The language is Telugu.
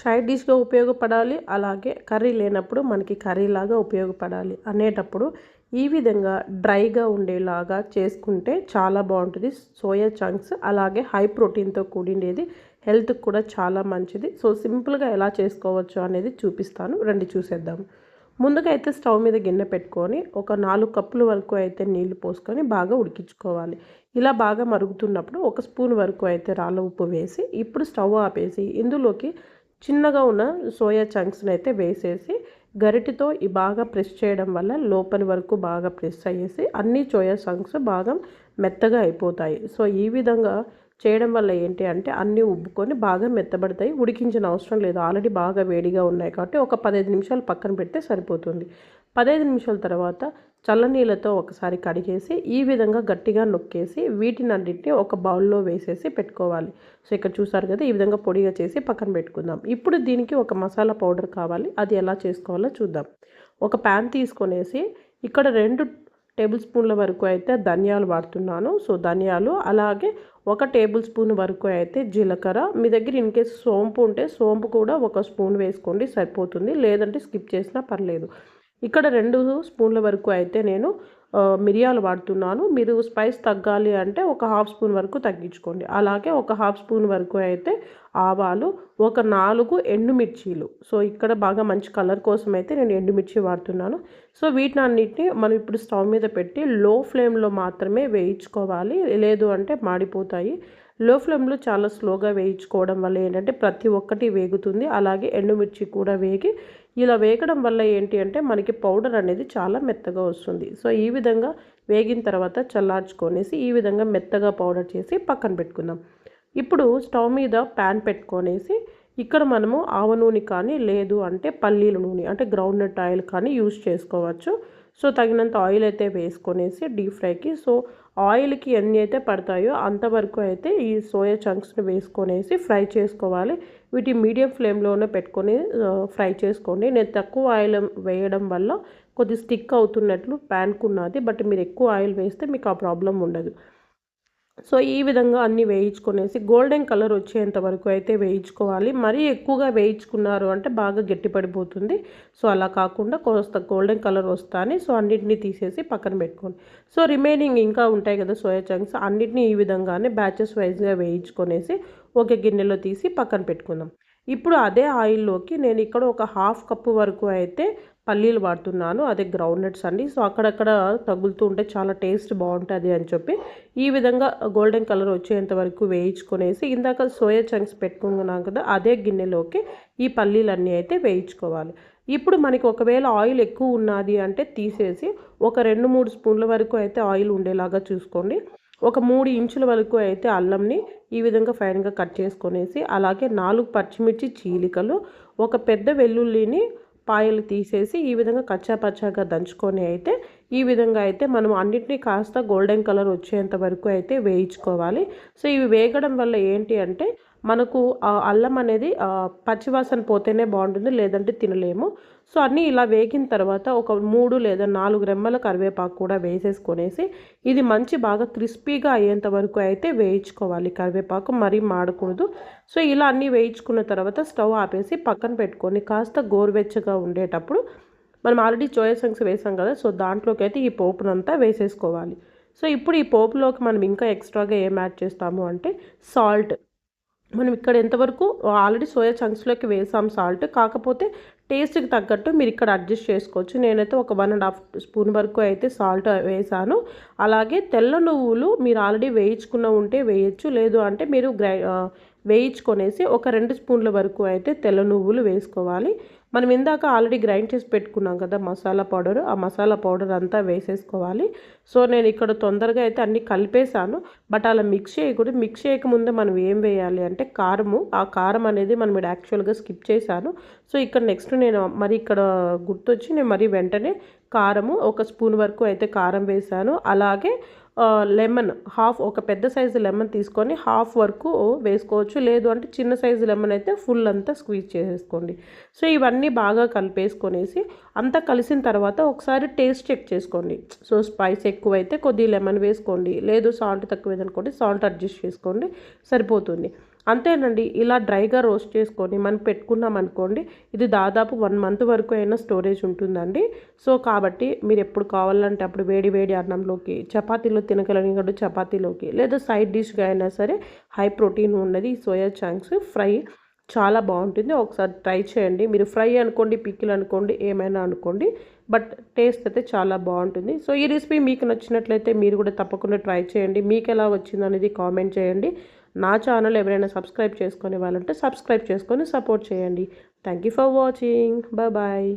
సైడ్ డిష్గా ఉపయోగపడాలి అలాగే కర్రీ లేనప్పుడు మనకి కర్రీలాగా ఉపయోగపడాలి అనేటప్పుడు ఈ విధంగా డ్రైగా ఉండేలాగా చేసుకుంటే చాలా బాగుంటుంది. సోయా చంక్స్ అలాగే హై ప్రోటీన్తో కూడిండేది హెల్త్కి కూడా చాలా మంచిది. సో సింపుల్గా ఎలా చేసుకోవచ్చు అనేది చూపిస్తాను. రండి చూసేద్దాం. ముందుగా అయితే స్టవ్ మీద గిన్నె పెట్టుకొని ఒక నాలుగు కప్పుల వరకు అయితే నీళ్ళు పోసుకొని బాగా ఉడికించుకోవాలి. ఇలా బాగా మరుగుతున్నప్పుడు ఒక స్పూన్ వరకు అయితే రాళ్ళ ఉప్పు వేసి ఇప్పుడు స్టవ్ ఆపేసి ఇందులోకి చిన్నగా ఉన్న సోయా చంక్స్ని అయితే వేసేసి గరిటితో ఈ బాగా ప్రెస్ చేయడం వల్ల లోపలి వరకు బాగా ప్రెస్ అయ్యేసి అన్ని సోయా చంక్స్ బాగా మెత్తగా అయిపోతాయి. సో ఈ విధంగా చేయడం వల్ల ఏంటి అంటే అన్నీ ఉబ్బుకొని బాగా మెత్తబడతాయి. ఉడికించిన అవసరం లేదు. ఆల్రెడీ బాగా వేడిగా ఉన్నాయి కాబట్టి ఒక పదహైదు నిమిషాలు పక్కన పెడితే సరిపోతుంది. పదహైదు నిమిషాల తర్వాత చల్లనీళ్ళతో ఒకసారి కడిగేసి ఈ విధంగా గట్టిగా నొక్కేసి వీటినన్నింటినీ ఒక బౌల్లో వేసేసి పెట్టుకోవాలి. సో ఇక్కడ చూసారు కదా ఈ విధంగా పొడిగా చేసి పక్కన పెట్టుకుందాం. ఇప్పుడు దీనికి ఒక మసాలా పౌడర్ కావాలి. అది ఎలా చేసుకోవాలో చూద్దాం. ఒక ప్యాన్ తీసుకొనేసి ఇక్కడ రెండు టేబుల్ స్పూన్ల వరకు అయితే ధనియాలు వాడుతున్నాను. సో ధనియాలు అలాగే ఒక టేబుల్ స్పూన్ వరకు అయితే జీలకర్ర. మీ దగ్గర ఇన్ కేసు సోంపు ఉంటే సోంపు కూడా ఒక స్పూన్ వేసుకోండి సరిపోతుంది. లేదంటే స్కిప్ చేసినా పర్లేదు. ఇక్కడ రెండు స్పూన్ల వరకు అయితే నేను మిరియాలు వాడుతున్నాను. మీరు స్పైస్ తగ్గాలి అంటే ఒక హాఫ్ స్పూన్ వరకు తగ్గించుకోండి. అలాగే ఒక హాఫ్ స్పూన్ వరకు అయితే ఆవాలు ఒక నాలుగు ఎండుమిర్చీలు. సో ఇక్కడ బాగా మంచి కలర్ కోసం అయితే నేను ఎండుమిర్చి వాడుతున్నాను. సో వీటిని అన్నిటిని మనం ఇప్పుడు స్టవ్ మీద పెట్టి లో ఫ్లేమ్లో మాత్రమే వేయించుకోవాలి. లేదు అంటే మాడిపోతాయి. లో ఫ్లేమ్లో చాలా స్లోగా వేయించుకోవడం వల్ల ఏంటంటే ప్రతి ఒక్కటి వేగుతుంది. అలాగే ఎండుమిర్చి కూడా వేగి ఇలా వేగడం వల్ల ఏంటి అంటే మనకి పౌడర్ అనేది చాలా మెత్తగా వస్తుంది. సో ఈ విధంగా వేగిన తర్వాత చల్లార్చుకొనేసి ఈ విధంగా మెత్తగా పౌడర్ చేసి పక్కన పెట్టుకుందాం. ఇప్పుడు స్టవ్ మీద ప్యాన్ పెట్టుకొనేసి ఇక్కడ మనము ఆవ నూనె కానీ లేదు అంటే పల్లీల నూనె అంటే గ్రౌండ్ నట్ ఆయిల్ కానీ యూజ్ చేసుకోవచ్చు. సో తగినంత ఆయిల్ అయితే వేసుకొనేసి డీప్ ఫ్రైకి సో ఆయిల్కి ఎన్ని అయితే పడతాయో అంతవరకు అయితే ఈ సోయా చంక్స్ని వేసుకొనేసి ఫ్రై చేసుకోవాలి. వీటి మీడియం ఫ్లేమ్లోనే పెట్టుకొని ఫ్రై చేసుకోండి. నేను తక్కువ ఆయిల్ వేయడం వల్ల కొద్ది స్టిక్ అవుతున్నట్లు ప్యాన్కున్నది బట్ మీరు ఎక్కువ ఆయిల్ వేస్తే మీకు ఆ ప్రాబ్లం ఉండదు. సో ఈ విధంగా అన్నీ వేయించుకునేసి గోల్డెన్ కలర్ వచ్చేంత వరకు అయితే వేయించుకోవాలి. మరీ ఎక్కువగా వేయించుకున్నారు అంటే బాగా గట్టిపడిపోతుంది. సో అలా కాకుండా కోస్త గోల్డెన్ కలర్ వస్తానే సో అన్నిటినీ తీసేసి పక్కన పెట్టుకోండి. సో రిమైనింగ్ ఇంకా ఉంటాయి కదా సోయా చంక్స్ అన్నిటినీ ఈ విధంగానే బ్యాచెస్ వైజ్గా వేయించుకొనేసి ఒక గిన్నెలో తీసి పక్కన పెట్టుకుందాం. ఇప్పుడు అదే ఆయిల్లోకి నేను ఇక్కడ ఒక హాఫ్ కప్పు వరకు అయితే పల్లీలు వాడుతున్నాను. అదే గ్రౌండ్నట్స్ అండి సో అక్కడక్కడ తగులుతూ ఉంటే చాలా టేస్ట్ బాగుంటుంది అని చెప్పి ఈ విధంగా గోల్డెన్ కలర్ వచ్చేంత వరకు వేయించుకునేసి ఇందాక సోయా చంక్స్ పెట్టుకున్నాం కదా అదే గిన్నెలోకి ఈ పల్లీలన్నీ అయితే వేయించుకోవాలి. ఇప్పుడు మనకి ఒకవేళ ఆయిల్ ఎక్కువ ఉన్నది అంటే తీసేసి ఒక రెండు మూడు స్పూన్ల వరకు అయితే ఆయిల్ ఉండేలాగా చూసుకోండి. ఒక మూడు ఇంచుల వరకు అయితే అల్లంని ఈ విధంగా ఫైన్గా కట్ చేసుకొనేసి అలాగే నాలుగు పచ్చిమిర్చి చీలికలు ఒక పెద్ద వెల్లుల్లిని పాయలు తీసేసి ఈ విధంగా కచ్చా పచ్చాగా దంచుకొని అయితే ఈ విధంగా అయితే మనం అన్నింటినీ కాస్త గోల్డెన్ కలర్ వచ్చేంత వరకు అయితే వేయించుకోవాలి. సో ఇవి వేగడం వల్ల ఏంటి అంటే మనకు అల్లం అనేది పచ్చివాసన పోతేనే బాగుంటుంది లేదంటే తినలేము. సో అన్నీ ఇలా వేగిన తర్వాత ఒక మూడు లేదా నాలుగు రెమ్మల కరివేపాకు కూడా వేసేసుకొనేసి ఇది మంచి బాగా క్రిస్పీగా అయ్యేంత వరకు అయితే వేయించుకోవాలి. కరివేపాకు మరీ మాడకూడదు. సో ఇలా అన్నీ వేయించుకున్న తర్వాత స్టవ్ ఆపేసి పక్కన పెట్టుకొని కాస్త గోరువెచ్చగా ఉండేటప్పుడు మనం ఆల్రెడీ చోయా సంగ్స్ వేసాం కదా సో దాంట్లోకి అయితే ఈ పోపునంతా వేసేసుకోవాలి. సో ఇప్పుడు ఈ పోపులోకి మనం ఇంకా ఎక్స్ట్రాగా ఏం యాడ్ చేస్తాము అంటే సాల్ట్. మనం ఇక్కడ ఎంతవరకు ఆల్రెడీ సోయా చంక్స్లోకి వేసాం సాల్ట్ కాకపోతే టేస్ట్కి తగ్గట్టు మీరు ఇక్కడ అడ్జస్ట్ చేసుకోవచ్చు. నేనైతే ఒక వన్ అండ్ హాఫ్ స్పూన్ వరకు అయితే సాల్ట్ వేసాను. అలాగే తెల్ల నువ్వులు మీరు ఆల్రెడీ వేయించుకున్న ఉంటే వేయచ్చు. లేదు అంటే మీరు గ్రై వేయించుకొనేసి ఒక రెండు స్పూన్ల వరకు అయితే తెల్ల నువ్వులు వేసుకోవాలి. మనం ఇందాక ఆల్రెడీ గ్రైండ్ చేసి పెట్టుకున్నాం కదా మసాలా పౌడర్ ఆ మసాలా పౌడర్ అంతా వేసేసుకోవాలి. సో నేను ఇక్కడ తొందరగా అయితే అన్నీ కలిపేశాను. బట్ అలా మిక్స్ చేయకూడదు. మిక్స్ చేయకముందే మనం ఏం వేయాలి అంటే కారము. ఆ కారం అనేది మనం ఇక్కడ యాక్చువల్గా స్కిప్ చేశాను. సో ఇక్కడ నెక్స్ట్ నేను మరి ఇక్కడ గుర్తొచ్చి నేను మరి వెంటనే కారము ఒక స్పూన్ వరకు అయితే కారం వేశాను. అలాగే లెమన్ హాఫ్ ఒక పెద్ద సైజు లెమన్ తీసుకొని హాఫ్ వరకు వేసుకోవచ్చు. లేదు అంటే చిన్న సైజు లెమన్ అయితే ఫుల్ అంతా స్క్వీజ్ చేసేసుకోండి. సో ఇవన్నీ బాగా కలిపేసుకొనేసి అంతా కలిసిన తర్వాత ఒకసారి టేస్ట్ చెక్ చేసుకోండి. సో స్పైస్ ఎక్కువైతే కొద్దిగా లెమన్ వేసుకోండి. లేదు సాల్ట్ తక్కువ అనుకోండి సాల్ట్ అడ్జస్ట్ చేసుకోండి. సరిపోతుంది. అంతేనండి ఇలా డ్రైగా రోస్ట్ చేసుకొని మనం పెట్టుకున్నాం అనుకోండి ఇది దాదాపు వన్ మంత్ వరకు అయినా స్టోరేజ్ ఉంటుందండి. సో కాబట్టి మీరు ఎప్పుడు కావాలంటే అప్పుడు వేడి వేడి అన్నంలోకి చపాతీలో తినగలిగినప్పుడు చపాతీలోకి లేదా సైడ్ డిష్గా అయినా సరే హై ప్రోటీన్ ఉన్నది సోయా చాంక్స్ ఫ్రై చాలా బాగుంటుంది. ఒకసారి ట్రై చేయండి. మీరు ఫ్రై అనుకోండి పిక్కిల్ అనుకోండి ఏమైనా అనుకోండి బట్ టేస్ట్ అయితే చాలా బాగుంటుంది. సో ఈ రెసిపీ మీకు నచ్చినట్లయితే మీరు కూడా తప్పకుండా ట్రై చేయండి. మీకు ఎలా వచ్చింది అనేది కామెంట్ చేయండి. నా ఛానల్ ఎవరైనా సబ్స్క్రైబ్ చేసుకునే వాళ్ళంటే సబ్స్క్రైబ్ చేసుకొని సపోర్ట్ చేయండి. Thank you for watching bye